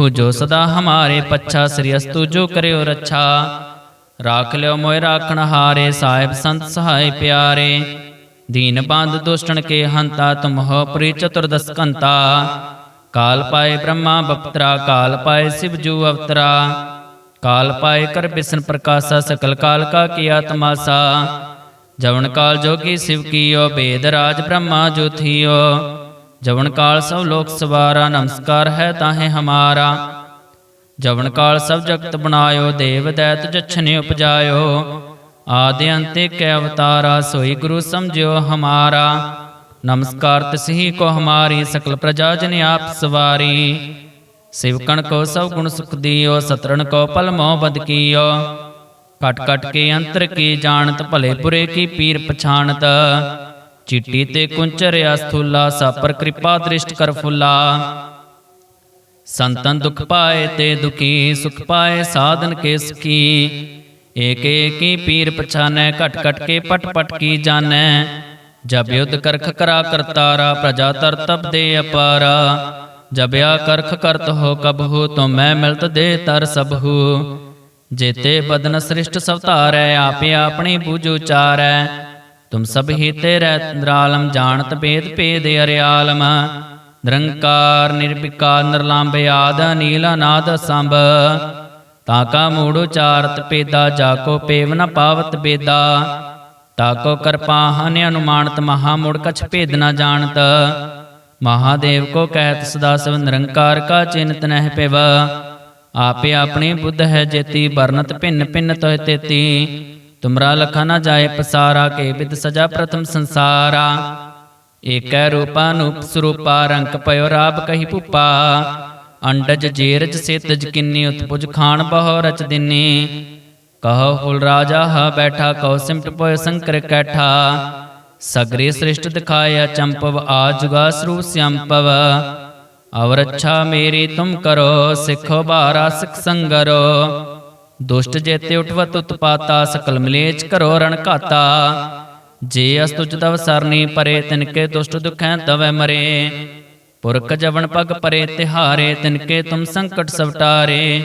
ਹੋ ਜੋ ਸਦਾ ਹਮਾਰੇ ਪੱਛਾ ਸ੍ਰੀ ਅਸਤੂ ਜੋ ਕਰਿਓ ਰੱਛਾ। ਰਾਖ ਲਿਓ ਮੋਇ ਰਾਖਣ ਹਾਰੇ, ਸਾਹਿਬ ਸੰਤ ਸਹਾਇ ਪਿਆਰੇ। ਦੀਨ ਬੰਦ ਦੁਸ਼ਟਣ ਕੇ ਹੰਤਾ, ਤੁਮ ਹੋ ਪ੍ਰੀ ਚਤੁਰਦਸ ਕੰਤਾ। ਕਾਲ ਪਾਏ ਬ੍ਰਹਮਾ ਬਪਤਰਾ, ਕਾਲ ਪਾਏ ਸਿਵ ਜੂ ਅਵਤਰਾ। ਕਾਲ ਪਾਏ ਕਰ ਬਿਸਨ ਪ੍ਰਕਾਸ਼ਾ, ਸਕਲ ਕਾਲ ਕਾ ਕੀਆ ਤਮਾਸਾ ਜਵਨ ਕਾਲ ਜੋਗੀ ਸਿਵ ਕੀਓ, ਬੇਦ ਰਾਜ ਬ੍ਰਹਮਾ ਜੋਥੀਓ ਜਵਨ ਕਾਲ ਸਭ ਲੋਕ ਸਵਾਰਾ, ਨਮਸਕਾਰ ਹੈ ਤਾਹੇ ਹਮਾਰਾ। ਜਵਨ ਕਾਲ ਸਭ ਜਗਤ ਬਣਾਇਓ, ਦੇਵ ਦੈਤ ਜਛਨੇ ਉਪਜਾਇਓ। ਆਦਿ ਅੰਤੇ ਕੈ ਅਵਤਾਰਾ, ਸੋਈ ਗੁਰੂ ਸਮਝਿਓ ਹਮਾਰਾ। ਨਮਸਕਾਰ ਤਿਸਹੀ ਕੋ ਹਮਾਰੀ, ਸਕਲ ਪ੍ਰਜਾ ਜਨ ਆਪ ਸਵਾਰੀ। ਸਿਵਕਣ ਕੋ ਸਭ ਗੁਣ ਸੁਖ ਦੀਓ, ਸਤਰਣ ਕੋ ਪਲ ਮੋਹ ਬਦ ਕੀਓ। ਕਟ ਕਟ ਕੇ ਅੰਤਰ ਕੀ ਜਾਣਤ, ਭਲੇ ਪੁਰੇ ਕੀ ਪੀਰ ਪਛਾਣਤ। ਚਿੱਟੀ ਤੇ ਕੁੰਚਰਿਆ ਸਥੂਲਾ ਸਾਪਰ ਕਿਰਪਾ ਦ੍ਰਿਸ਼ਟ ਕਰ ਫੁੱਲਾ। ਸੰਤਨ ਦੁਖ ਪਾਏ ਤੇ ਦੁਖੀ, ਸੁਖ ਪਾਏ ਸਾਧਨ ਕੇ ਸੁਖੀ। ਏਕ ਏਕੀ ਪੀਰ ਪਛਾਨੈ ਘਟ ਘਟ ਕੇ ਪਟ ਪਟ ਕੀ ਜਾਣੈ। ਜਬ ਯੁਧ ਕਰਖ ਕਰਾ ਕਰਤਾਰਾ ਪ੍ਰਜਾ ਤਰ ਤਪ ਦੇ ਅਪਾਰਾ। ਜਬਿਆ ਕਰਖ ਕਰਤ ਹੋ ਕਬਹੂ ਤੋ ਮੈਂ ਮਿਲਤ ਦੇ ਤਰ ਸਭੂ ਜੇਤੇ ਬਦਨ ਸ੍ਰਿਸ਼ਟ ਸਵਤਾਰੈ, ਆਪੇ ਆਪਣੀ ਬੂਝ ਉਚਾਰੈ। ਤੁਮ ਸਭ ਹੀ ਤੇਰੇ ਨਿਰਾਲਮ ਜਾਣਤ ਭੇਦ ਭੇਦ ਅਰਿਆਲਮ। ਨਿਰੰਕਾਰ ਨਿਰਭਿਕਾਰ ਨਿਰਲੰਭ ਆਦ ਨੀਲ ਅਨਾਦ ਸੰਭ ਤਾਕਾ ਮੂੜ ਉਚਾਰਤ ਪੇਦਾ ਜਾ ਕੋ ਪੇਵ ਨ ਪਾਵਤ ਬੇਦਾ ਤਾਕੋ ਕਰਪਾ ਹਨ ਅਨੁਮਾਨਤ, ਮਹਾ ਮੁੜ ਕਛ ਭੇਦ ਨ ਜਾਣਤ। ਮਹਾਦੇਵ ਕੋ ਕਹਿਤ ਸਦਾ ਸਭ ਨਿਰੰਕਾਰ ਕਾ ਚਿੰਤ ਨਹਿ ਪਿਵ। ਆਪੇ ਆਪਣੀ ਬੁੱਧ ਹੈ ਜੇਤੀ ਵਰਨਤ ਭਿੰਨ ਭਿੰਨ ਤੋਇ ਤੇਤੀ। ਤੁਮਰਾ ਲਖਾ ਨ ਜਾਏ ਪਸਾਰਾ ਕੇ ਵਿਦ ਸਜਾ ਪ੍ਰਥਮ ਸੰਸਾਰਾ ਏਕੈ ਰੂਪਾ ਨੂਪ ਸਰੂਪਾ ਰੰਕ ਪਇਓ ਰਾਬ ਕਹੀ ਭੂਪਾ ਅੰਡਜ ਜੇਰਜ ਸੇਤਜ ਕਿੰਨੀ ਉਤਪੁਜ ਖਾਨ ਬਹੁ ਰਚ ਦਿਨੀ ਕਹੋ ਹੁਲ ਰਾਜਾ ਹ ਬੈਠਾ ਕਉ ਸਿਮਟ ਪਇ ਸੰਕਰ ਕੈਠਾ ਸਗਰੇ ਸ੍ਰਿਸ਼ਟ ਦਿਖਾਇਆ ਚੰਪਵ ਆ ਜੁਗਾ ਸਰੂਪ ਸਿਆੰਪਵ ਅਵਰ ਅੱਛਾ ਮੇਰੀ ਤੁਮ ਕਰੋ ਸਿੱਖੋ ਬਾਰਾ ਸਿਖ ਸੰਗਰੋ ਦੁਸ਼ਟ ਜੇਤੇ ਉਠਵਤ ਉਤਪਾਤਾ, ਸਕਲ ਮਲੇਚ ਕਰੋ ਰਣ ਘਾਤਾ। ਜੇ ਅਸ ਤੁਜ ਤਵ ਸਰਨੀ ਪਰੇ ਤਿਨਕੇ ਦੁਸ਼ਟ ਦੁਖੈ ਤਵੈ ਮਰੇ। ਪੁਰਖ ਜਵਨ ਪਗ ਪਰੇ, ਤਿਹਾਰੇ ਤਿਨਕੇ ਤੁਮ ਸੰਕਟ ਸਵਟਾਰੇ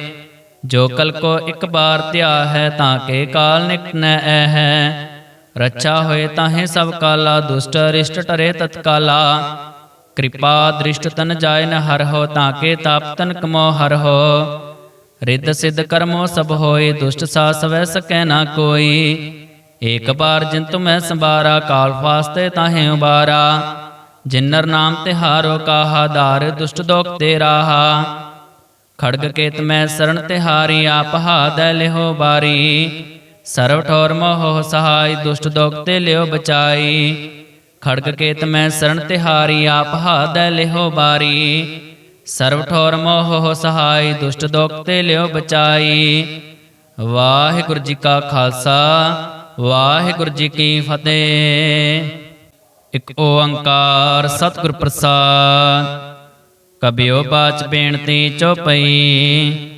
ਜੋ ਕਲ ਕੋ ਇੱਕ ਬਾਰ ਧਿਆ ਹੈ, ਤਾਂ ਕੇ ਕਾਲ ਨਿਕਟ ਨੈ ਐ ਹੈ ਰੱਛਾ ਹੋਏ ਤਾਹੇ ਸਭ ਕਾਲਾ, ਦੁਸ਼ਟ ਅਰਿਸ਼ਟ ਟਰੇ ਤਤਕਾਲਾ। ਕਿਰਪਾ ਦ੍ਰਿਸ਼ਟ ਤਨ ਜਾਇ ਨ ਹਰ ਹੋ, ਤਾਂ ਕੇ ਤਾਪ ਤਨ ਕਮੋ ਹਰ ਹੋ। ਰਿੱਧ ਸਿੱਧ ਕਰਮੋ ਸਭ ਹੋਏ, ਦੁਸ਼ਟ ਸਾ ਸਵੈ ਸਕੈ ਨਾ ਕੋਈ। ਏਕ ਬਾਰ ਜਿਨ ਤੁਮੈ ਸੰਬਾਰਾ ਕਾਲ ਫਾਸਤੇ ਤਾਹੇ ਉਬਾਰਾ। ਜਿਨਰ ਨਾਮ ਤਿਹਾਰੋ ਕਾਹਾ, ਧਾਰ ਦੁਸ਼ਟ ਦੋਖ ਤੇ ਰਾਹਾ। ਖੜਗ ਕੇਤ ਮੈਂ ਸਰਣ ਤਿਹਾਰੀ ਆਪ ਹਾਦੈ ਲਿਹੋ ਬਾਰੀ। ਸਰਵ ਠੋਰ ਮੋਹ ਸਹਾਈ, ਦੁਸ਼ਟ ਦੋਖ ਤੇ ਲਿਓ ਬਚਾਈ। ਖੜਗ ਕੇਤ ਮੈਂ ਸਰਣ ਤਿਹਾਰੀ ਆਪ ਹਾਦੈ ਲਿਹੋ ਬਾਰੀ। ਸਰਵ ਠੋਰ ਮੋਹ ਸਹਾਈ ਦੁਸ਼ਟ ਦੋਖ ਤੇ ਲਿਓ ਬਚਾਈ। ਵਾਹਿਗੁਰੂ ਜੀ ਕਾ ਖਾਲਸਾ, ਵਾਹਿਗੁਰੂ ਜੀ ਕੀ ਫਤਿਹ। ਇੱਕ ਓੰਕਾਰ ਸਤਿਗੁਰ ਪ੍ਰਸਾਦ, ਕਬਿਓ ਬਾਚ ਬੇਨਤੀ ਚੋਪਈ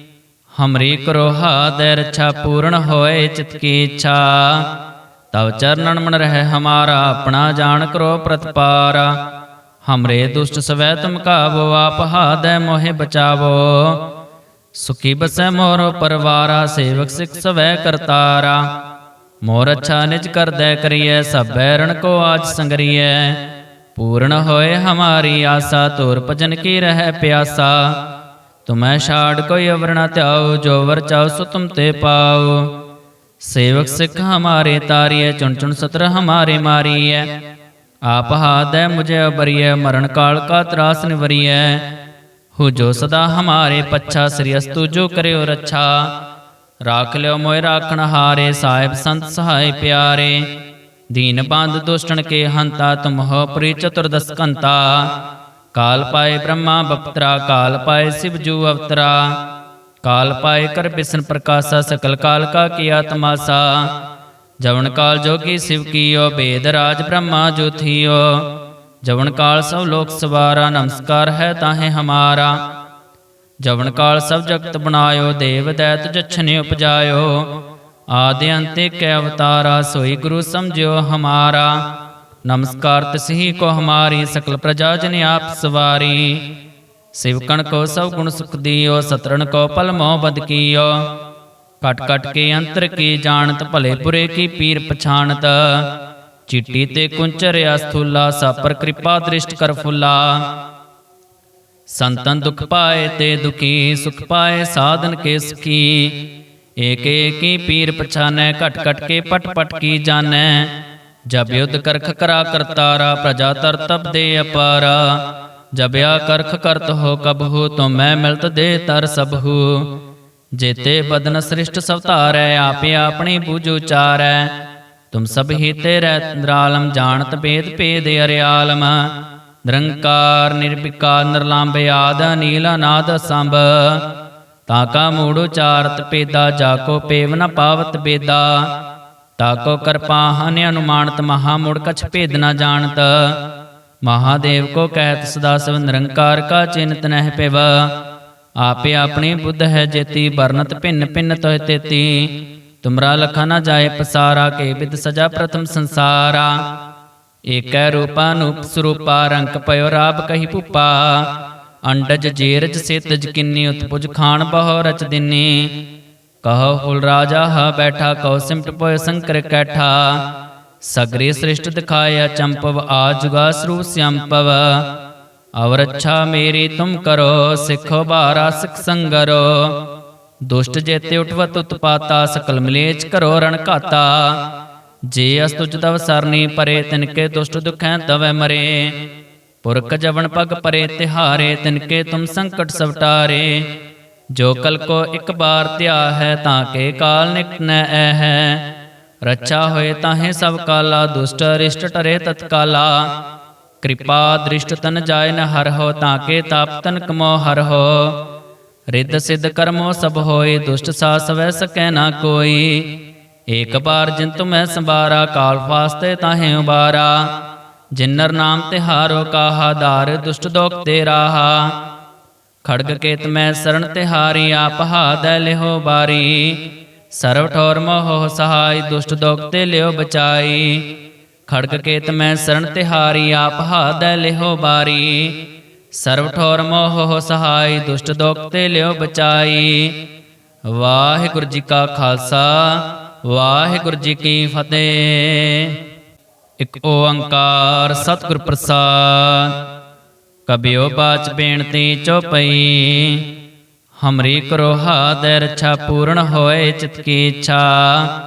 ਹਮਰੀ ਕਰੋ ਹਾਦੈ ਰੱਛਾ ਪੂਰਨ ਹੋਏ ਚਿਤ ਕੀ ਇੱਛਾ। ਤਵ ਚਰਨਨ ਮਨ ਰਹਿ ਹਮਾਰਾ, ਆਪਣਾ ਜਾਣ ਕਰੋ ਪ੍ਰਤਪਾਰ। हमरे दुष्ट स्वै तुम कावो आप हादय मोहे बचावो सुखी बस मोरो परवारा सेवक सिख स्वै करतारा मोर अच्छा निज कर दय करिय सब बैरण को आज संगरिय पूर्ण होए हमारी आशा तोर भजन की रह प्यासा तुम्हें छाड़ कोई अवरणा त्याओ जो वर चाओ सो तुम ते पाओ सेवक सिख हमारे तारिय चुन चुन सत्र हमारे मारिय आप हाथ है मुझे अबरिय मरण काल का त्रास निवरिय हो जो सदा हमारे पच्छा श्री अस्तु जो करे रक्षा राख लियो मोय राखण हारे साहिब संत सहाय प्यारे दीन बांध दुष्टन के हंता तुम हो प्री चतुर्दश कंता काल पाए ब्रह्मा बपत्रा काल पाए शिव जू अवतरा काल पाए कर बिसन प्रकाशा सकल काल का किया तमासा ਜਵਨ ਕਾਲ ਜੋਗੀ ਸਿਵ ਕੀਓ, ਬੇਦ ਰਾਜ ਬ੍ਰਹਮਾ ਜੋਥੀਓ। ਜਵਨ ਕਾਲ ਸਭ ਲੋਕ ਸਵਾਰਾ, ਨਮਸਕਾਰ ਹੈ ਤਾਹੇ ਹਮਾਰਾ। ਜਵਨ ਕਾਲ ਸਭ ਜਗਤ ਬਣਾਇਓ, ਦੇਵ ਦੈਤ ਜਛਨੇ ਉਪਜਾਇਓ। ਆਦਿ ਅੰਤੇ ਕੈ ਅਵਤਾਰਾ, ਸੋਈ ਗੁਰੂ ਸਮਝਿਓ ਹਮਾਰਾ। ਨਮਸਕਾਰ ਤਸਹੀ ਕੋ ਹਮਾਰੀ, ਸਕਲ ਪ੍ਰਜਾ ਜਨ ਆਪ ਸਵਾਰੀ। ਸਿਵਕਣ ਕੋ ਸਭ ਗੁਣ ਸੁਖ ਦਿਓ, ਸਤਰਣ ਕੋ ਪਲ ਮੋਹ ਬਦ ਕੀਓ। ਕਟ ਕਟ ਕੇ ਅੰਤਰ ਕੀ ਜਾਣਤ ਭਲੇ ਬੁਰੇ ਕੀ ਪੀਰ ਪਛਾਣਤ ਚਿੱਟੀ ਤੇ ਕੁੰਚਰਿਆ ਸਥੂਲਾ ਸਾਪਰ ਕਿਰਪਾ ਦ੍ਰਿਸ਼ਟ ਕਰ ਫੁੱਲਾ ਸੰਤਨ ਦੁਖ ਪਾਏ ਤੇ ਦੁਖੀ ਸੁਖ ਪਾਏ ਸਾਧਨ ਕੇ ਸੁਖੀ ਏਕ ਏਕੀ ਪੀਰ ਪਛਾਨੈ ਘਟ ਘਟ ਕੇ ਪਟ ਪਟ ਕੀ ਜਾਣੈ ਜਬ ਯੁਧ ਕਰਖ ਕਰਾ ਕਰਤਾਰਾ ਪ੍ਰਜਾ ਤਰ ਤਪ ਦੇ ਅਪਾਰਾ ਜਬ ਆ ਕਰਖ ਕਰਤ ਹੋ ਕਬਹੂ ਤੋ ਮੈਂ ਮਿਲਤ ਦੇ ਤਰ ਸਭੂ ਜੇਤੇ ਬਦਨ ਸ੍ਰਿਸ਼ਟ ਸਭ ਧਾਰੈ, ਆਪੇ ਆਪਣੀ ਬੂਝ ਉਚਾਰੈ ਤੁਮ ਸਭ ਹੀ ਤੇਰੇ ਨਿਰਾਲਮ ਜਾਣਤ ਭੇਦ ਭੇਦ ਅਰਿਆਲਮ। ਨਿਰੰਕਾਰ, ਨਿਰਵਿਕਾਰ ਨਿਰਲੰਭ ਆਦ ਨੀਲ ਅਨਾਦ ਸੰਭ ਤਾਕਾ ਮੂੜ ਉਚਾਰਤ ਪੇਦਾ ਜਾਕੋ ਪੇਵ ਨ ਪਾਵਤ ਬੇਦਾ। ਤਾਕੋ ਕਰਪਾ ਹਨ ਅਨੁਮਾਨਤ, ਮਹਾ ਮੁੜ ਕਛ ਭੇਦ ਨ ਜਾਣਤ। ਮਹਾਦੇਵ ਕੋ ਕਹਿਤ ਸਦਾ ਸਭ ਨਿਰੰਕਾਰ ਕਾ ਚਿੰਤ ਨਹਿ ਪਿਵ। ਆਪੇ ਆਪਣੀ ਬੁੱਧ ਹੈ ਜੇਤੀ, ਵਰਨਤ ਭਿੰਨ ਭਿੰਨ ਤੋਇ ਤੇਤੀ। ਤੁਮਰਾ ਲਖਾ ਨ ਜਾਏ ਪਸਾਰਾ, ਕੇ ਵਿਦ ਸਜਾ ਪ੍ਰਥਮ ਸੰਸਾਰਾ। ਏਕੈ ਰੂਪਾ ਨੂਪ ਸਰੂਪਾ, ਰੰਗ ਪਇਓ ਰਾਬ ਕਹੀ ਭੂਪਾ। ਅੰਡਜ ਜੇਰਜ ਸੇਤਜ ਕਿੰਨੀ, ਉਤਪੁਜ ਖਾਣ ਬਹੁ ਰਚ ਦਿਨੀ। ਕਹੋ ਹੁਲ ਰਾਜਾ, ਹਾ ਬੈਠਾ ਕਉ ਸਿਮਟ ਪਇ ਸੰਕਰ ਕੈਠਾ। ਸਗਰੇ ਸ੍ਰਿਸ਼ਟ ਦਿਖਾਇਆ ਚੰਪਵ ਆਜੁਗਾ ਸਰੂਪ ਸਿਆੰਪਵ ਅਵਰ ਅੱਛਾ ਮੇਰੀ ਤੁਮ ਕਰੋ, ਸਿੱਖੋ ਬਾਰਾ, ਸਿਖ ਸੰਗਰੋ। ਦੁਸ਼ਟ ਜੇਤੇ ਉਠਵਤ ਉਤਪਾਤਾ, ਸਕਲ ਮਲੇਚ ਕਰੋ ਰਣ ਘਾਤਾ। ਜੇ ਅਸਤੁਜ ਤਵ ਸਰਨੀ ਪਰੇ, ਤਿਨਕੇ ਦੁਸ਼ਟ ਦੁਖੈ ਤਵੈ ਮਰੇ। ਪੁਰਖ ਜਵਨ ਪਗ ਪਰੇ, ਤਿਹਾਰੇ, ਤਿਨਕੇ ਤੁਮ ਸੰਕਟ ਸਵਟਾਰੇ। ਜੋ ਕਲ ਕੋ ਇੱਕ ਬਾਰ ਧਿਆ ਹੈ ਤਾਂ ਕੇ ਕਾਲ ਨਿਕਟ ਨ ਐ ਹੈ ਰੱਛਾ ਹੋਏ ਤਾਹੇ ਸਭ ਕਾਲਾ, ਦੁਸ਼ਟ ਅਰਿਸ਼ਟ ਟਰੇ ਤਤਕਾਲਾ। ਕਿਰਪਾ ਦ੍ਰਿਸ਼ਟ ਤਨ ਜਾਏ ਹਰ ਹੋ ਤਾਂ ਕੇ ਤਾਪ ਤਨ ਕਮੋ ਹਰ ਹੋ। ਰਿੱਧ ਸਿੱਧ ਕਰਮੋ ਸਭ ਹੋਏ, ਦੁਸ਼ਟ ਸਾ ਸਕੈ ਨਾ ਕੋਈ। ਏਕ ਬਾਰ ਜਿਨ ਤੁਮੈ ਸੰਬਾਰਾ ਕਾਲ ਫਾਸਤੇ ਤਾਹੇ ਉਬਾਰਾ। ਜਿਨਰ ਨਾਮ ਤਿਹਾਰੋ ਕਾਹਾ ਦਾਰ ਦੁਸ਼ਟ ਦੋਖ ਤੇ ਰਾਹਾ। ਖੜਗ ਕੇਤ ਮੈਂ ਸਰਣ ਤਿਹਾਰੀ ਆਪ ਹਾਦੈ ਲਿਹੋ ਬਾਰੀ। ਸਰਵ ਠੋਰ ਮੋਹ ਸਹਾਈ, ਦੁਸ਼ਟ ਦੋਖ ਤੇ ਲਿਓ ਬਚਾਈ। ਖੜਗ ਕੇਤ ਮੈਂ ਸਰਣ ਤਿਹਾਰੀ ਆਪ ਹਾਦੈ ਲਿਹੋ ਬਾਰੀ। ਸਰਵ ਠੌਰ ਮੋਹ ਸਹਾਈ ਦੁਸ਼ਟ ਦੋਖ ਤੇ ਲਿਓ ਬਚਾਈ। ਵਾਹਿਗੁਰੂ ਜੀ ਕਾ ਖਾਲਸਾ ਵਾਹਿਗੁਰੂ ਜੀ ਕੀ ਫਤਿਹ। ਇਕ ਓੰਕਾਰ ਸਤਿਗੁਰ ਪ੍ਰਸਾਦ ਕਬਿਓ ਬਾਚ ਬੇਨਤੀ ਚੋਪਈ ਹਮਰੀ ਕਰੋ ਹਾਦੈ ਰਛਾ ਪੂਰਨ ਹੋਏ ਚਿਤ ਕੀ ਇੱਛਾ।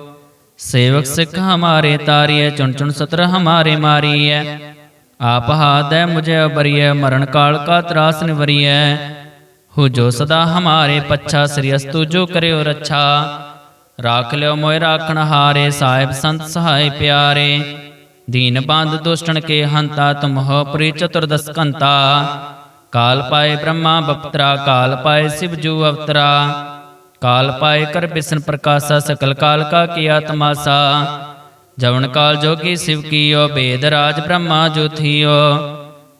सेवक सिख हमारे तारिय चुन चुन सत्र हमारे मारिय आप हाथ है मुझे अबरिय मरण काल का त्रास निवरिय हो जो सदा हमारे पच्छा श्रीअस्तु जो करे रच्छा राख लियो मोय राखण हारे साहिब संत सहाय प्यारे दीन बांध दुष्टन के हंता तुम हो प्री चतुर्दश कंता काल पाए ब्रह्मा बपतरा काल पाए शिव जू अवतरा काल पाए कर बिसन प्रकाशा सकल काल का किया तमाशा जवन काल जोगी शिव कियो वेद राज ब्रह्मा जो थियो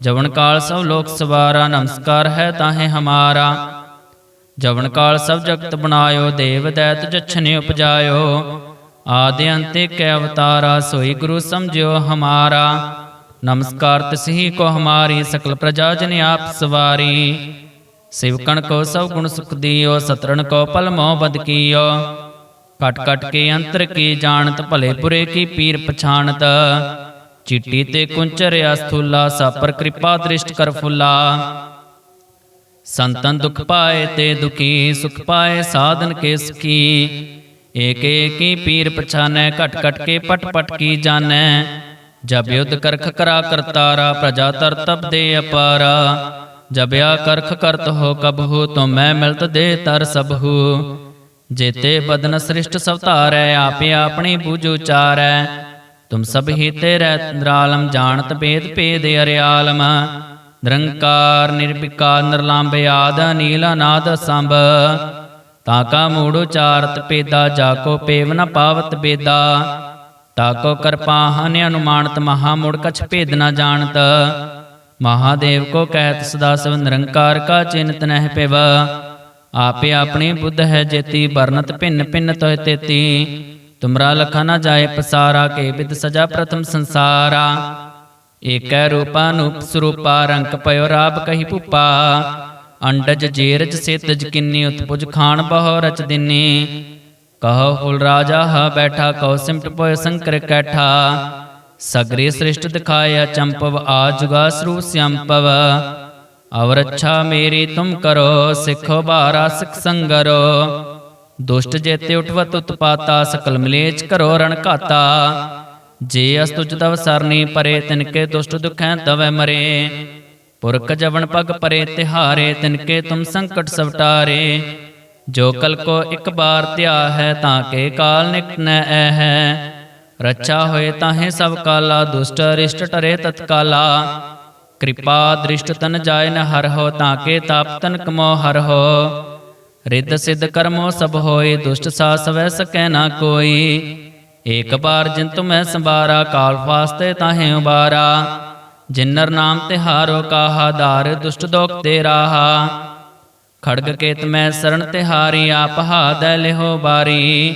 जवन काल सब लोक सवारा नमस्कार है ताहे हमारा जवन काल सब जगत बनायो देव दैत जछने उपजायो आदि अंते के अवतारा सोई गुरु समझो हमारा नमस्कार तसही को हमारी सकल प्रजा जन आप सवारी ਸਿਵਕਣ ਕੋ ਸਭ ਗੁਣ ਸੁਖ ਦੀਓ ਸਤਰਣ ਕੋ ਪਲ ਮੋਹ ਬਦ ਕੀਓ ਕਟ ਕਟ ਕੇ ਅੰਤਰ ਕੀ ਜਾਣਤ ਭਲੇ ਬੁਰੇ ਕੀ ਪੀਰ ਪਛਾਨਤ ਚਿੱਟੀ ਤੇ ਕੁੰਚਰਿਆ ਸਥੂਲਾ ਸਾਪਰ ਕਿਰਪਾ ਦ੍ਰਿਸ਼ਟ ਕਰ ਫੁੱਲਾ ਸੰਤਨ ਦੁਖ ਪਾਏ ਤੇ ਦੁਖੀ ਸੁਖ ਪਾਏ ਸਾਧਨ ਕੇ ਸੁਖੀ ਏਕ ਏਕੀ ਪੀਰ ਪਛਾਨੈ ਘਟ ਘਟ ਕੇ ਪਟ ਪਟ ਕੀ ਜਾਣੈ ਜਬ ਯੁਧ ਕਰਖ ਕਰਾ ਕਰਤਾਰਾ ਪ੍ਰਜਾ ਤਰ ਤਪ ਦੇ ਅਪਾਰਾ ਜਬ ਜਬਿਆ ਕਰਖ ਕਰਤ ਹੋ ਕਬਹੂ ਤੋ ਮੈਂ ਮਿਲਤ ਦੇ ਤਰ ਸਭੂ ਜੇਤੇ ਬਦਨ ਸ੍ਰਿਸ਼ਟ ਸਵਤਾਰੈ ਆਪੇ ਆਪਣੀ ਬੂਝ ਉਚਾਰੈ। ਤੁਮ ਸਭ ਹੀ ਤੇਰੇ ਨਿਰਾਲਮ, ਜਾਣਤ ਭੇਦ ਭੇਦ ਅਰਿਆਲਮ। ਨਿਰੰਕਾਰ ਨਿਰਭਿਕਾਰ ਨਿਰਲੰਭ ਆਦ ਨੀਲ ਅਨਾਦ ਸੰਭ ਤਾਕਾ ਮੂੜ ਉਚਾਰਤ ਪੇਦਾ ਜਾਕੋ ਪੇਵ ਨ ਪਾਵਤ ਬੇਦਾ ਤਾਕੋ ਕਰਪਾ, ਹਨ ਅਨੁਮਾਨਤ, ਮਹਾ ਮੂੜ ਕਛ ਭੇਦ ਨ ਜਾਣਤ। ਮਹਾਦੇਵ ਕੋ ਕਹਿਤ ਸਦਾ ਸਭ ਨਿਰੰਕਾਰ ਕਾ ਚਿੰਤ ਨਹਿ ਪਿਵ। ਆਪੇ ਆਪਣੀ ਬੁੱਧ ਹੈ ਜੇਤੀ ਬਰਨਤ ਭਿੰਨ ਭਿੰਨ ਤੋਇ ਤੇਤੀ। ਤੁਮਰਾ ਲਖਾ ਨ ਜਾਏ ਪਸਾਰਾ, ਕੇ ਵਿਦ ਸਜਾ ਪ੍ਰਥਮ ਸੰਸਾਰਾ। ਏਕੈ ਰੂਪਾ ਸਰੂਪਾ ਰੰਕ ਪਇਓ ਰਾਬ ਕਹੀ ਭੂਪਾ। ਅੰਡਜ ਜੇਰਜ ਸੇਤਜ ਕਿੰਨੀ, ਉਤਪੁਜ ਖਾਨ ਬਹੁ ਰਚ ਦਿਨੀ। ਕਹੋ ਹੁਲ ਰਾਜਾ ਹ ਬੈਠਾ ਕਉ ਸਿਮਟ ਪੋਇ ਸੰਕਰ ਕੈਠਾ। ਸਗਰੇ ਸ੍ਰਿਸ਼ਟ ਦਿਖਾਇਆ ਚੰਪਵ ਆ ਜੁਗਾ ਸਰੂਪ ਸਿਅੰਪਵ ਅਵਰ ਅੱਛਾ ਮੇਰੀ ਤੁਮ ਕਰੋ, ਸਿੱਖੋ ਬਾਰਾ ਸਿਖ ਸੰਗਰੋ। ਦੁਸ਼ਟ ਜੇਤੇ ਉਠਵਤ ਉਤਪਾਤਾ, ਸਕਲ ਮਲੇਚ ਕਰੋ ਰਣ ਘਾਤਾ। ਜੇ ਅਸਤੁਜ ਤਵ ਸਰਨੀ ਪਰੇ ਤਿਨਕੇ ਦੁਸ਼ਟ ਦੁਖੈ ਤਵੈ ਮਰੇ। ਪੁਰਖ ਜਵਨ ਪਗ ਪਰੇ, ਤਿਹਾਰੇ ਤਿਨਕੇ ਤੁਮ ਸੰਕਟ ਸਵਟਾਰੇ ਜੋ ਕਲ ਕੋ ਇੱਕ ਬਾਰ ਧਿਆ ਹੈ, ਤਾਂ ਕੇ ਕਾਲ ਨਿਕਟ ਨ ਐ ਹੈ। ਰੱਛਾ ਹੋਏ ਤਾਹੇ ਸਭ ਕਾਲਾ, ਦੁਸ਼ਟ ਅਰਿਸ਼ਟ ਟਰੇ ਤਤਕਾਲਾ। ਕਿਰਪਾ ਦ੍ਰਿਸ਼ਟ ਤਨ ਜਾਇ ਨ ਹਰ ਹੋ, ਤਾਂ ਕੇ ਤਾਪ ਤਨ ਕਮੋ ਹਰ ਹੋ। ਰਿੱਧ ਸਿੱਧ ਕਰਮੋ ਸਭ ਹੋਏ, ਦੁਸ਼ਟ ਸਾ ਸਵੈ ਸਕੈ ਨਾ ਕੋਈ। ਏਕ ਬਾਰ ਜਿਨ ਤੁਮੈ ਸੰਬਾਰਾ, ਕਾਲ ਫਾਸਤੇ ਤਾਹੇ ਉਬਾਰਾ। ਜਿਨਰ ਨਾਮ ਤਿਹਾਰੋ ਕਾਹਾ, ਧਾਰ ਦੁਸ਼ਟ ਦੋਖ ਤੇ ਰਾਹਾ। ਖੜਗ ਕੇਤ ਮੈਂ ਸਰਣ ਤਿਹਾਰੀ ਆਪ ਹਾਦੈ ਲਿਹੋ ਬਾਰੀ।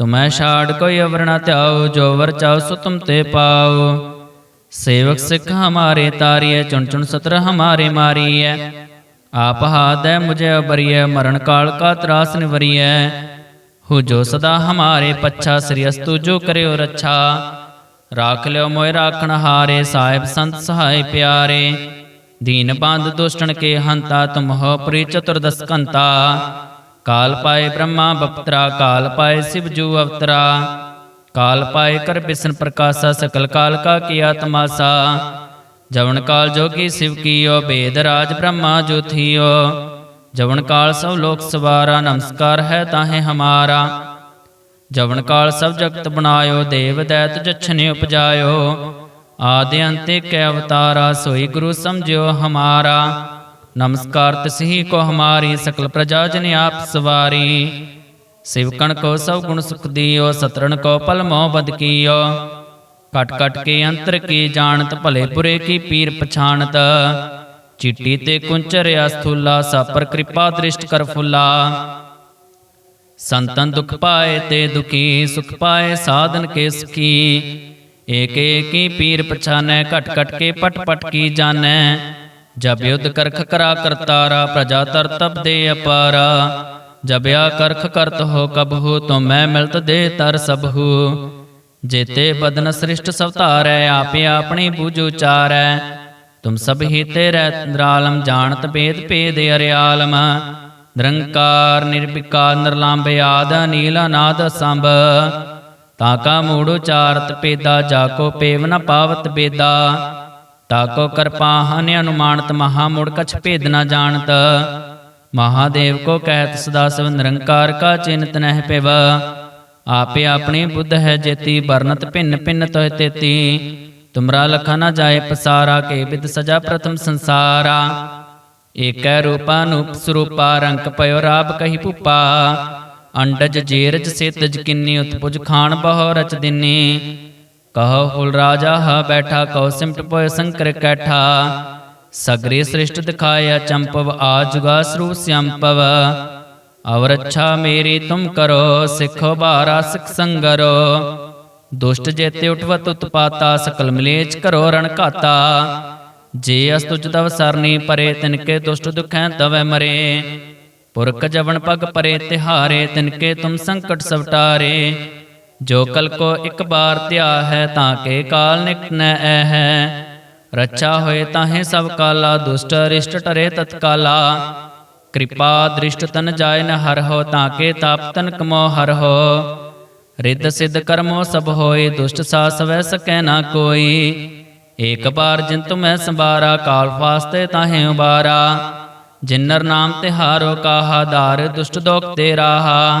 ਤੁਮੈ ਛਾੜ ਕੋਈ ਅਵਰ ਨ ਧਿਆਓ, ਜੋ ਵਰ ਚਾਓ ਸੋ ਤੁਮ ਤੇ ਪਾਓ। ਸੇਵਕ ਸਿੱਖ ਹਮਾਰੇ ਤਾਰੀਐ, ਚੁਣ ਚੁਣ ਸਤਰ ਹਮਾਰੇ ਮਾਰੀਐ। ਆਪ ਹਾਦੈ ਮੁਝੇ ਅਬਰੀਐ, ਮਰਨ ਕਾਲ ਕਾ ਤਰਾਸ ਨਿਵਰੀਐ। ਹੋ ਜੋ ਸਦਾ ਹਮਾਰੇ ਪੱਛਾ, ਸ੍ਰੀ ਅਸਤੂ ਜੋ ਕਰਿਓ ਰੱਛਾ। ਰਾਖ ਲਿਓ ਮੋਇ ਰਾਖਣ ਹਾਰੇ, ਸਾਹਿਬ ਸੰਤ ਸਹਾਇ ਪਿਆਰੇ। ਦੀਨ ਬੰਦ ਦੁਸ਼ਟਣ ਕੇ ਹੰਤਾ, ਤੁਮ ਹੋ ਪ੍ਰੀ ਚਤੁਰਦਸ ਕੰਤਾ ਕਾਲ ਪਾਏ ਬ੍ਰਹਮਾ ਬਪਤਰਾ ਕਾਲ ਪਾਏ ਸਿਵ ਜੂ ਅਵਤਰਾ ਕਾਲ ਪਾਏ ਕਰ ਬਿਸ਼ਨ ਪ੍ਰਕਾਸ਼ਾ ਸਕਲ ਕਾਲ ਕਾ ਕੀਆ ਤਮਾਸਾ ਜਵਨ ਕਾਲ ਜੋਗੀ ਸਿਵ ਕੀਓ ਬੇਦ ਰਾਜ ਬ੍ਰਹਮਾ ਜੋ ਥੀਓ ਜਵਨ ਕਾਲ ਸਭ ਲੋਕ ਸਵਾਰਾ ਨਮਸਕਾਰ ਹੈ ਤਾਹੇ ਹਮਾਰਾ ਜਵਨ ਕਾਲ ਸਭ ਜਗਤ ਬਣਾਇਓ ਦੇਵ ਦੈਤ ਜਛਨੇ ਉਪਜਾਇਓ ਆਦਿ ਅੰਤੇ ਕੈ ਅਵਤਾਰਾ ਸੋਈ ਗੁਰੂ ਸਮਝਿਓ ਨਮਸਕਾਰ ਤਿਸਹੀ ਕੋ ਹਮਾਰੀ ਸਕਲ ਪ੍ਰਜਾ ਜਨ ਆਪ ਸਵਾਰੀ। ਸਿਵਕਣ ਕੋ ਸਭ ਗੁਣ ਸੁਖ ਦੀਓ ਸਤਰਣ ਕੋ ਪਲ ਮੋਹ ਬਦ ਕੀਓ। ਕਟ ਕਟ ਕੇ ਅੰਤਰ ਕੀ ਜਾਣਤ ਭਲੇ ਬੁਰੇ ਕੀ ਪੀਰ ਪਛਾਨਤ ਚਿੱਟੀ ਤੇ ਕੁੰਚਰਿਆ ਸਥੂਲਾ ਸਾਪਰ ਕਿਰਪਾ ਦ੍ਰਿਸ਼ਟ ਕਰ ਫੁੱਲਾ। ਸੰਤਨ ਦੁਖ ਪਾਏ ਤੇ ਦੁਖੀ ਸੁਖ ਪਾਏ ਸਾਧਨ ਕੇ ਸੁਖੀ। ਏਕ ਏਕੀ ਪੀਰ ਪਛਾਨੈ ਘਟ ਘਟ ਕੇ ਪਟ ਪਟ ਕੀ ਜਾਣੈ। ਜਬ ਯੁਧ ਕਰਖ ਕਰਾ ਕਰਤਾਰਾ ਪ੍ਰਜਾ ਤਰ ਤਪ ਦੇ ਅਪਾਰਾ। ਜਬ ਆ ਕਰਖ ਕਰਤ ਹੋ ਕਬਹੂ ਤੋ ਮੈਂ ਮਿਲਤ ਦੇ ਤਰ ਸਭੂ ਜੇਤੇ ਬਦਨ ਸ੍ਰਿਸ਼ਟ ਸਭ ਧਾਰੈ ਆਪੇ ਆਪਣੀ ਬੂਝ ਉਚਾਰੈ ਤੁਮ ਸਭ ਹੀ ਤੇ ਰਹਿ ਜਾਣਤ ਭੇਦ ਭੇਦ ਅਰਿਆਲਮ। ਨਿਰੰਕਾਰ ਨਿਰਵਿਕਾਰ ਨਿਰਲੰਭ ਆਦ ਨੀਲ ਅਨਾਦ ਸੰਭ। ਤਾਕਾ ਮੂੜ ਉਚਾਰਤ ਪੇਦਾ ਜਾਕੋ ਪੇਵ ਨ ਪਾਵਤ ਬੇਦਾ। ਤਾਕੋ ਕਿਰਪਾ ਹਨ ਅਨੁਮਾਨਤ ਮਹਾ ਮੁੜ ਕਛ ਭੇਦ ਨ ਜਾਣਤ। ਮਹਾਦੇਵ ਕੋ ਕਹਿਤ ਸਦਾ ਸਭ ਨਿਰੰਕਾਰ ਕਾ ਚਿੰਤ ਨਹਿ ਪਿਵ। ਆਪੇ ਆਪਣੀ ਬੁੱਧ ਹੈ ਜੇਤੀ, ਵਰਨਤ ਭਿੰਨ ਭਿੰਨ ਤੋਇ ਤੇਤੀ। ਤੁਮਰਾ ਲਖਾ ਨ ਜਾਏ ਪਸਾਰਾ, ਕੇ ਵਿਦ ਸਜਾ ਪ੍ਰਥਮ ਸੰਸਾਰਾ। ਏਕੈ ਰੂਪਾ ਨੂਪ ਸਰੂਪਾ, ਰੰਕ ਪਇਓ ਰਾਬ ਕਹੀ ਭੂਪਾ। ਅੰਡਜ ਜੇਰਜ ਸੇਤਜ ਕਿੰਨੀ, ਉਤਪੁਜ ਖਾਨ ਬਹੁ ਰਚ ਦਿਨੀ। ਕਹੋ ਹੁਲ ਰਾਜਾ, ਹ ਬੈਠਾ ਕਉ ਸਿਮਟ ਪੋਇ ਸੰਕਰ ਕੈਠਾ। ਸਗਰੇ ਸ੍ਰਿਸ਼ਟ ਦਿਖਾਇਆ ਚੰਪਵ ਆਜੁਗਾ ਸਰੂ ਸਿਅੰਪਵ ਅਵਰ ਅੱਛਾ ਮੇਰੀ ਤੁਮ ਕਰੋ, ਸਿੱਖੋ ਬਾਰਾ ਸਿਖ ਸੰਗਰੋ। ਦੁਸ਼ਟ ਜੇਤੇ ਉਠਵਤ ਉਤਪਾਤਾ, ਸਕਲ ਮਲੇਚ ਕਰੋ ਰਣ ਘਾਤਾ। ਜੇ ਅਸ ਤੁਜ ਤਵ ਸਰਨੀ ਪਰੇ ਤਿਨਕੇ ਦੁਸ਼ਟ ਦੁਖੈ ਤਵੈ ਮਰੇ। ਪੁਰਖ ਜਵਨ ਪਗ ਪਰੇ, ਤਿਹਾਰੇ ਤਿਨਕੇ ਤੁਮ ਸੰਕਟ ਸਵਟਾਰੇ। ਜੋ ਕਲ ਕੋ ਇੱਕ ਬਾਰ ਧਿਆ ਹੈ ਤਾਂ ਕੇ ਕਾਲ ਨਿਕਟ ਨੈ ਐ ਹੈ ਰੱਛਾ ਹੋਏ ਤਾਹੇ ਸਭ ਕਾਲਾ, ਦੁਸ਼ਟ ਰਿਸ਼ਟ ਟਰੇ ਤਤਕਾਲਾ। ਕਿਰਪਾ ਦ੍ਰਿਸ਼ਟ ਤਨ ਜਾਏ ਨ ਹਰ ਹੋ ਤਾਂ ਕੇ ਤਾਪ ਤਨ ਕਮੋ ਹਰ ਹੋ। ਰਿੱਧ ਸਿੱਧ ਕਰਮੋ ਸਭ ਹੋਏ, ਦੁਸ਼ਟ ਸਾਸ ਵੈ ਸਕੈ ਨਾ ਕੋਈ। ਏਕ ਬਾਰ ਜਿਨ ਤੁਮੈ ਸੰਬਾਰਾ, ਕਾਲ ਫਾਸਤੇ ਤਾਹੇ ਉਬਾਰਾ। ਜਿਨਰ ਨਾਮ ਤਿਹਾਰੋ ਕਾਹਾ ਧਾਰ ਦੁਸ਼ਟ ਦੋਖ ਤੇ ਰਾਹਾ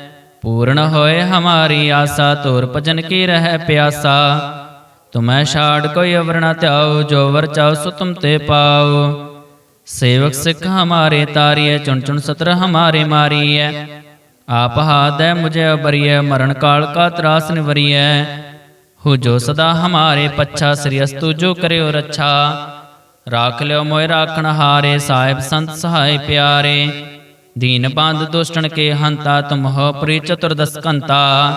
ਪੂਰਨ ਹੋਏ ਹਮਾਰੀ ਆਸਾ ਤੋਰ ਭਜਨ ਕੀ ਰਹਿ ਪਿਆਸਾ। ਤੁਮੈ ਛਾੜ ਕੋਈ ਅਵਰ ਨ ਧਿਆਓ ਜੋ ਵਰ ਚਾਉ ਸੋ ਤੁਮ ਤੇ ਪਾਓ ਸੇਵਕ ਸਿੱਖ ਹਮਾਰੇ ਤਾਰੀਐ, ਚੁਣ ਚੁਣ ਸਤਰ ਹਮਾਰੇ ਮਾਰੀਐ। ਆਪ ਹਾਦੈ ਮੁਝੇ ਅਬਰੀਐ, ਮਰਨ ਕਾਲ ਕਾ ਤਰਾਸ ਨਿਵਰੀਐ। ਹੋ ਜੋ ਸਦਾ ਹਮਾਰੇ ਪੱਛਾ, ਸ੍ਰੀ ਅਸਤੂ ਜੋ ਕਰਿਓ ਰੱਛਾ। ਰਾਖ ਲਿਓ ਮੋਇ ਰਾਖਣ ਹਾਰੇ, ਸਾਹਿਬ ਸੰਤ ਸਹਾਇ ਪਿਆਰੇ। ਦੀਨ ਬੰਦ ਦੁਸ਼ਟਣ ਕੇ ਹੰਤਾ ਤੁਮ ਹੋ ਪ੍ਰੀ ਚਤੁਰਦਸ ਕੰਤਾ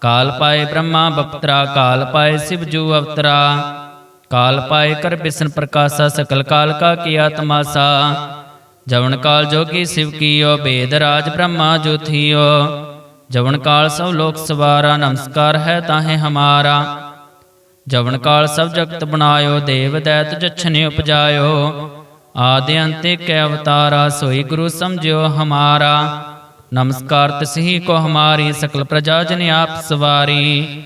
ਕਾਲ ਪਾਏ ਬ੍ਰਹਮਾ ਬਪਤਰਾ, ਕਾਲ ਪਾਏ ਸਿਵ ਜੂ ਅਵਤਰਾ। ਕਾਲ ਪਾਏ ਕਰ ਬਿਸ਼ਨ ਪ੍ਰਕਾਸ਼ਾ, ਸਕਲ ਕਾਲ ਕਾ ਕੀਆ ਤਮਾਸਾ ਜਵਨ ਕਾਲ ਜੋਗੀ ਸਿਵ ਕੀਓ, ਬੇਦ ਰਾਜ ਬ੍ਰਹਮਾ ਜੋਥੀਓ ਜਵਨ ਕਾਲ ਸਭ ਲੋਕ ਸਵਾਰਾ, ਨਮਸਕਾਰ ਹੈ ਤਾਹੇ ਹਮਾਰਾ। ਜਵਨ ਕਾਲ ਸਭ ਜਗਤ ਬਣਾਇਓ, ਦੇਵ ਦੈਤ ਜਛਨੇ ਉਪਜਾਇਓ। ਆਦਿ ਅੰਤੇ ਕੈ ਅਵਤਾਰਾ, ਸੋਈ ਗੁਰੂ ਸਮਝਿਓ ਹਮਾਰਾ। ਨਮਸਕਾਰ ਤਸਹੀ ਕੋ ਹਮਾਰੀ, ਸਕਲ ਪ੍ਰਜਾ ਜਨ ਆਪ ਸਵਾਰੀ।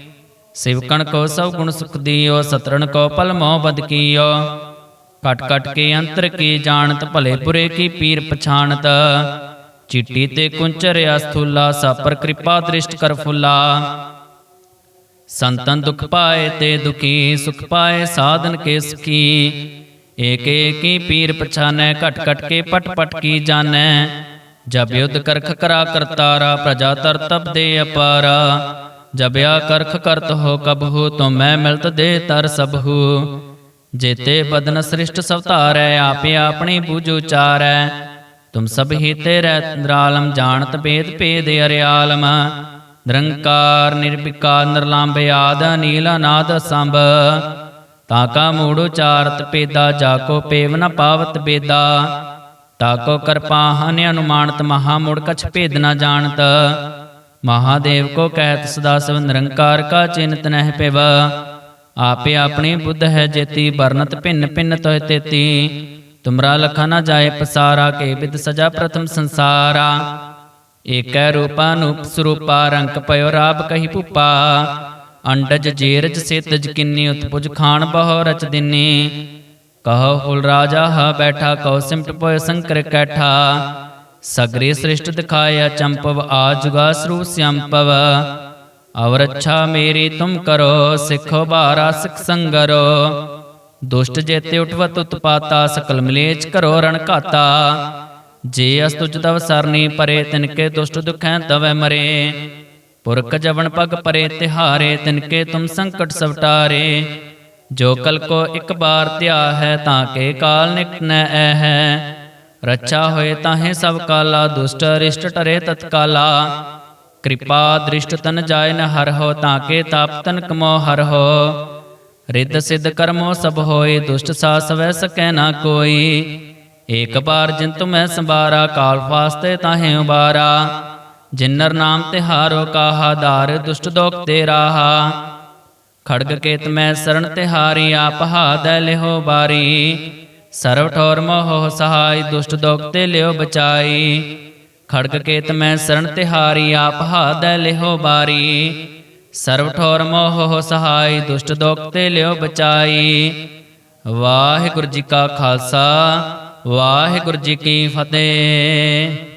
ਸਿਵਕਣ ਕੋ ਸਭ ਗੁਣ ਸੁਖ ਦਿਓ, ਸਤਰਣ ਕੋ ਪਲ ਮੋਹ ਬਦ ਕੀਓ। ਕਟ ਕਟ ਕੇ ਅੰਤਰ ਕੀ ਜਾਣਤ, ਭਲੇ ਬੁਰੇ ਕੀ ਪੀਰ ਪਛਾਣਤ। ਚਿੱਟੀ ਤੇ ਕੁੰਚਰਿਆ ਸਥੂਲਾ ਸਾਪਰ ਕਿਰਪਾ ਦ੍ਰਿਸ਼ਟ ਕਰ ਫੁੱਲਾ। ਸੰਤਨ ਦੁਖ ਪਾਏ ਤੇ ਦੁਖੀ, ਸੁਖ ਪਾਏ ਸਾਧਨ ਕੇ ਸੁਖੀ। ਏਕ ਏਕੀ ਪੀਰ ਪਛਾਨੈ, ਘਟ ਘਟ ਕੇ ਪਟ ਪਟ ਕੀ ਜਾਣੈ। ਜਬ ਯੁਧ ਕਰਖ ਕਰਾ ਕਰਤਾਰਾ, ਪ੍ਰਜਾ ਤਰ ਤਪ ਦੇ ਅਪਾਰਾ। ਜਬ ਆ ਕਰਖ ਕਰਤ ਹੋ ਕਬਹੂ ਤੋ ਮੈਂ ਮਿਲਤ ਦੇ ਤਰ ਸਭੂ ਜੇਤੇ ਬਦਨ ਸ੍ਰਿਸ਼ਟ ਸਭ ਧਾਰੈ, ਆਪੇ ਆਪਣੀ ਬੂਝ ਉਚਾਰੈ ਤੁਮ ਸਭ ਹੀ ਤੇ ਰਹਿ ਜਾਣਤ ਭੇਦ ਭੇਦ ਅਰਿਆਲਮ। ਨਿਰੰਕਾਰ, ਨਿਰਵਿਕਾਰ ਨਿਰਲੰਭ ਆਦ ਨੀਲ ਅਨਾਦ ਸੰਭ ਤਾਕਾ ਮੂੜ ਉਚਾਰਤ ਪੇਦਾ ਜਾਕੋ ਪੇਵ ਨ ਪਾਵਤ ਬੇਦਾ। ਤਾਕੋ ਕਿਰਪਾ ਹਨ ਅਨੁਮਾਨਤ, ਮਹਾ ਮੁੜ ਕਛ ਭੇਦ ਨ ਜਾਣਤ। ਮਹਾਦੇਵ ਕੋ ਕਹਿਤ ਸਦਾ ਸਭ ਨਿਰੰਕਾਰ ਕਾ ਚਿੰਤ ਨਹਿ ਪਿਵ। ਆਪੇ ਆਪਣੀ ਬੁੱਧ ਹੈ ਜੇਤੀ, ਵਰਨਤ ਭਿੰਨ ਭਿੰਨ ਤੋਇ ਤੇਤੀ। ਤੁਮਰਾ ਲਖਾ ਨ ਜਾਏ ਪਸਾਰਾ, ਕੇ ਵਿਦ ਸਜਾ ਪ੍ਰਥਮ ਸੰਸਾਰਾ। ਏਕੈ ਰੂਪਾ ਨੂਪ ਸਰੂਪਾ ਰੰਕ ਪਇਓ ਰਾਬ ਕਹੀ ਭੂਪਾ। ਅੰਡਜ ਜੇਰਜ ਸੇਤਜ ਕਿੰਨੀ ਉਤਪੁਜ ਖਾਨ ਬਹੁ ਰਚ ਦਿਨੀ। ਕਹੋ ਹੁਲ ਰਾਜਾ, ਹਾ ਬੈਠਾ ਕਉ ਸਿਮਟ ਪੋਇ ਸੰਕਰ ਕੈਠਾ। ਸਗਰੇ ਸ੍ਰਿਸ਼ਟ ਦਿਖਾਇਆ, ਚੰਪਵ, ਆ ਜੁਗਾ ਸਰੂ ਸਿਆੰਪਵ। ਅਵਰ ਅੱਛਾ ਮੇਰੀ ਤੁਮ ਕਰੋ, ਸਿੱਖੋ ਬਾਰਾ ਸਿਖ ਸੰਗਰੋ। ਦੁਸ਼ਟ ਜੇਤੇ ਉਠਵਤ ਉਤਪਾਤਾ, ਸਕਲ ਮਲੇਚ ਕਰੋ ਰਣ ਘਾਤਾ। ਜੇ ਅਸਤੁਜ ਤਵ ਸਰਨੀ ਪਰੇ ਤਿਨਕੇ ਦੁਸ਼ਟ ਦੁਖੈ ਤਵੈ ਮਰੇ। ਪੁਰਖ ਜਵਨ ਪਗ ਪਰੇ ਤਿਹਾਰੇ ਤਿਨਕੇ ਤੁਮ ਸੰਕਟ ਸਵਟਾਰੇ। ਜੋ ਕਲ ਕੋ ਇੱਕ ਬਾਰ ਧਿਆ ਹੈ ਤਾਂ ਕੇ ਕਾਲ ਨਿਕਟ ਨ ਐ ਹੈ ਰੱਛਾ ਹੋਏ ਤਾਹੇ ਸਭ ਕਾਲਾ, ਦੁਸ਼ਟ ਰਿਸ਼ਟ ਟਰੇ ਤਤਕਾਲਾ। ਕਿਰਪਾ ਦ੍ਰਿਸ਼ਟ ਤਨ ਜਾਇ ਨ ਹਰ ਹੋ, ਤਾਂ ਕੇ ਤਾਪ ਤਨ ਕਮੋ ਹਰ ਹੋ। ਰਿੱਧ ਸਿੱਧ ਕਰਮੋ ਸਭ ਹੋਏ, ਦੁਸ਼ਟ ਸਾ ਸਵੈ ਸਕੈ ਨਾ ਕੋਈ। ਏਕ ਬਾਰ ਜਿਨ ਤੁਮੈ ਸੰਬਾਰਾ ਕਾਲ ਫਾਸਤੇ ਤਾਹੇ ਉਬਾਰਾ। ਜਿਨਰ ਨਾਮ ਤਿਹਾਰੋ ਕਾਹਾ ਦਾਰ ਦੁਸ਼ਟ ਦੋਖ ਤੇ ਰਾਹਾ। ਖੜਗ ਕੇਤ ਮੈਂ ਸਰਣ ਤਿਹਾਰੀ ਆਪ ਹਾਦੈ ਲਿਹੋ ਬਾਰੀ। ਸਰਵ ਠੋਰ ਮੋਹ ਸਹਾਈ, ਦੁਸ਼ਟ ਦੋਖ ਤੇ ਲਿਓ ਬਚਾਈ। ਖੜਗ ਕੇਤ ਮੈਂ ਸਰਣ ਤਿਹਾਰੀ ਆਪ ਹਾਦੈ ਲਿਹੋ ਬਾਰੀ। ਸਰਵ ਠੋਰ ਮੋਹ ਸਹਾਈ, ਦੁਸ਼ਟ ਦੋਖ ਤੇ ਲਿਓ ਬਚਾਈ। ਵਾਹਿਗੁਰੂ ਜੀ ਕਾ ਖਾਲਸਾ, ਵਾਹਿਗੁਰੂ ਜੀ ਕੀ ਫਤਿਹ।